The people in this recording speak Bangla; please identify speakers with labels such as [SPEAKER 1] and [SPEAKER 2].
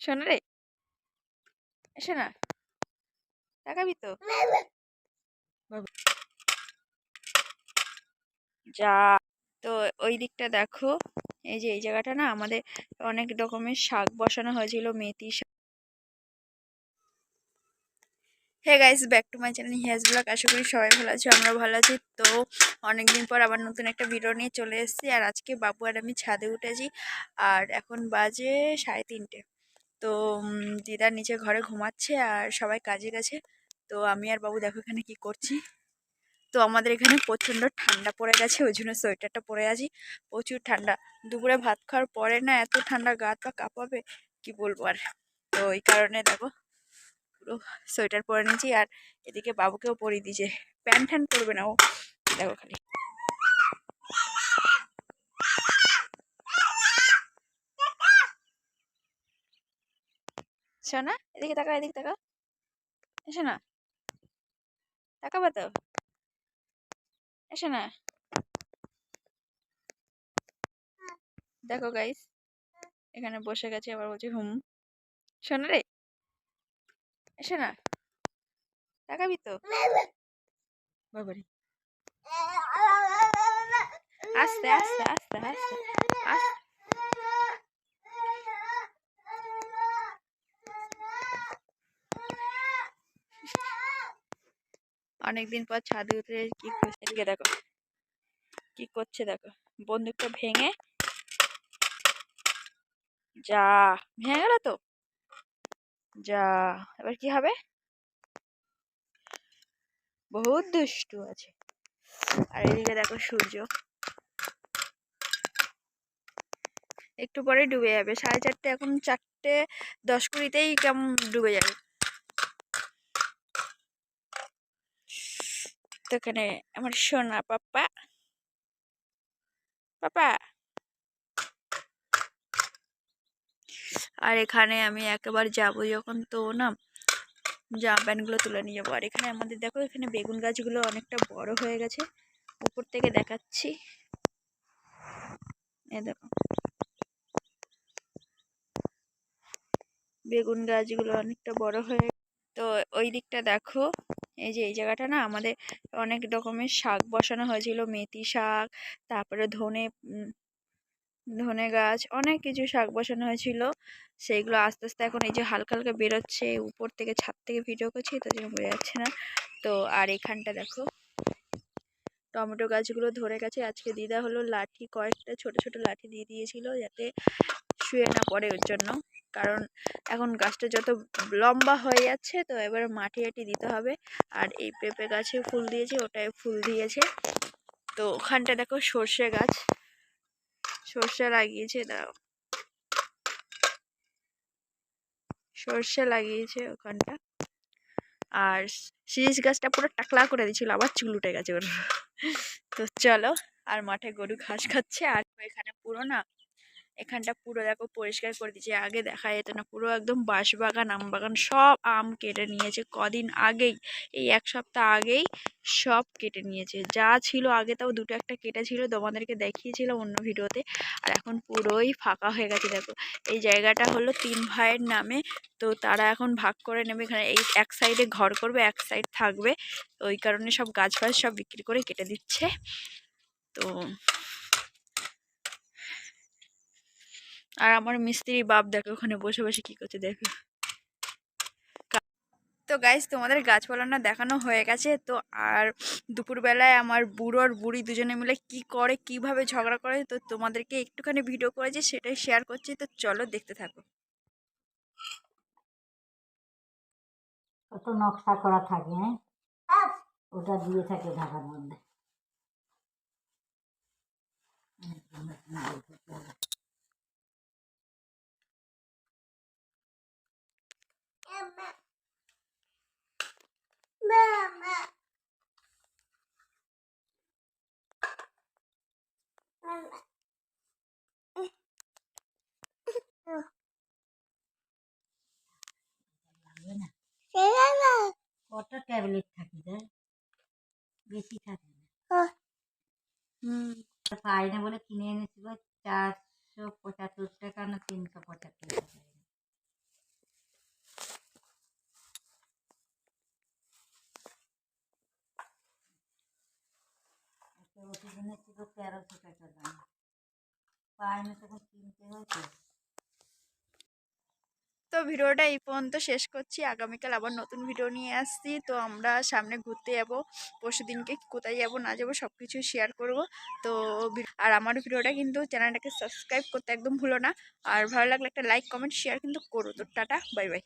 [SPEAKER 1] শোন রে। এসো না তাকাবি তো। যা, তো ওই দিকটা দেখো। এই যে, এই জায়গাটা না আমাদের অনেক রকমের শাক বসানো হয়েছিল, মেথি শাক hey guys back to my channel Hiyaz blog আশা করি সবাই ভালো আছো আমরা ভালো আছি। তো অনেকদিন পর আবার নতুন একটা ভিডিও নিয়ে চলে এসেছি। আর আজকে বাবু আর আমি ছাদে উঠেছি। আর এখন বাজে সাড়ে তিনটে। তো দিদার নিচে ঘরে ঘুমাচ্ছে আর সবাই কাজে গেছে। তো আমি আর বাবু দেখো এখানে কি করছি। তো আমাদের এখানে প্রচণ্ড ঠান্ডা পড়ে গেছে, ওই জন্য সোয়েটারটা পরে আছি। প্রচুর ঠান্ডা। দুপুরে ভাত খাওয়ার পরে না এত ঠান্ডা গা পা কাঁপাবে, কি বলব আর। তো এই কারণে দেখো, পুরো সোয়েটার পরে নিয়েছি আর এদিকে বাবুকেও পরিয়ে দিয়েছে। প্যান্ট ট্যান্ট পরবে না ও? দেখো খালি। শোনা এদিকে তাকা এদিকে তাকা না। তাকাবা তো। এসো না। দেখো গাইস এখানে বসে গেছে, আবার বলছে, হুম, শোনা রে। এসো না। তাকাবি তো। বাবারে আস্তে আস্তে আস্তে আস্তে আস্তে। অনেকদিন পর ছাদে উঠে কি করছে? এদিকে দেখো। কি করছে দেখো? বন্দুকটা ভেঙে যা, ভেঙে গেল তো? যা, এবার কি হবে? বহুত দুষ্টু আছে। আর এদিকে দেখো সূর্য। একটু পরে ডুবে যাবে। সাড়ে চারটে, এখন চারটে, দশ কুড়িতেই কেমন ডুবে যাবে। তো এখানে আমার সোনা পাপ্পা পাপা! আর এখানে আমি একেবারে যাব যখন তো না, জামা প্যান্টগুলো তুলে নিয়ে যাব। আর এখানে আমাদের দেখো, এখানে বেগুন গাছগুলো অনেকটা বড় হয়ে গেছে। উপর থেকে দেখাচ্ছি। এ দেখো। বেগুন গাছগুলো অনেকটা বড় হয়ে তো ওই দিকটা দেখো। এই যে, এই জায়গাটা না আমাদের অনেক রকমের শাক বসানো হয়েছিল। মেথি শাক, তারপরে ধনে ধনে গাছ, অনেক কিছু শাক বসানো হয়েছিল। সেইগুলো আস্তে আস্তে এখন এই যে হালকা হালকা বেরোচ্ছে, উপর থেকে ছাদ থেকে ভিডিও করছি, তার জন্য বোঝা যাচ্ছে না। তো আর এখানটা দেখো, টমেটো গাছগুলো ধরে গেছে। আজকে দিদা হলো লাঠি, কয়েকটা ছোট ছোট লাঠি দিয়ে দিয়েছিল যাতে শুয়ে না পড়ে ওর জন্য। কারণ এখন গাছটা যত লম্বা হয়ে যাচ্ছে, তো এবার মাটি আটি দিতে হবে। আর এই পেঁপে গাছে ফুল দিয়েছে, ওটায় ফুল দিয়েছে। তো ওখানটা দেখো সর্ষে গাছ। সর্ষে লাগিয়েছে, দাও। সর্ষে লাগিয়েছে ওখানটা। আর শিরিষ গাছটা পুরো টাকলা করে দিয়েছিল, আবার চুল উঠে গেছে ওর। তো চলো, আর মাঠে গরু ঘাস খাচ্ছে, আর এখানে পুরো না এখানটা পুরো দেখো পরিষ্কার করে দিয়েছে। আগে দেখা যেত না, পুরো একদম বাঁশবাগান আম বাগান সব আম কেটে নিয়েছে কদিন আগেই। এই এক সপ্তাহ আগেই সব কেটে নিয়েছে। যা ছিল আগে তাও দুটো একটা কেটে ছিল তোমাদেরকে দেখিয়েছিলাম অন্য ভিডিওতে। আর এখন পুরোই ফাঁকা হয়ে গেছে দেখো। এই জায়গাটা হলো তিন ভাইয়ের নামে। তো তারা এখন ভাগ করে নেবে এখানে। এই এক সাইডে ঘর করবে, এক সাইড থাকবে। ওই কারণে সব গাছ ফাছ সব বিক্রি করে কেটে দিচ্ছে। তো আর আমার মিস্ত্রি বাপ দেখো ওখানে বসে বসে কি করছে দেখো। তো গাইজ তোমাদের গাছপালা না দেখানো হয়ে গেছে। তো আর দুপুরবেলায় আমার বুড়ো আর বুড়ি দুজনে মিলে কি করে, কীভাবে ঝগড়া করে, তো তোমাদেরকে একটুখানি ভিডিও করেছি, সেটাই শেয়ার করছি। তো চলো দেখতে থাকো।
[SPEAKER 2] কত নকশা করা থাকে হ্যাঁ? ওটা দিয়ে থাকে ঢাকার মধ্যে। লাগবে না কত ট্যাবলেট থাকে রে বেশি থাকে না।
[SPEAKER 1] হুম,
[SPEAKER 2] পাই না বলে কিনে এনেছিল, চারশো পঁচাত্তর টাকা না তিনশো পঁচাত্তর টাকা। একটা ওষুধের ছিল তেরোশো টাকা দাম। তখন কিনতে হয়েছে।
[SPEAKER 1] তো ভিডিওটা এই পর্যন্ত শেষ করছি। আগামীকাল আবার নতুন ভিডিও নিয়ে আসছি। তো আমরা সামনে ঘুরতে যাব। পরশু দিনকে কোথায় যাব, না যাব সব কিছু শেয়ার করব। তো আর আমার ভিডিওটা কিন্তু চ্যানেলটাকে সাবস্ক্রাইব করতে একদম ভুলো না। আর ভালো লাগলে একটা লাইক কমেন্ট শেয়ার কিন্তু করো। তো টাটা বাই বাই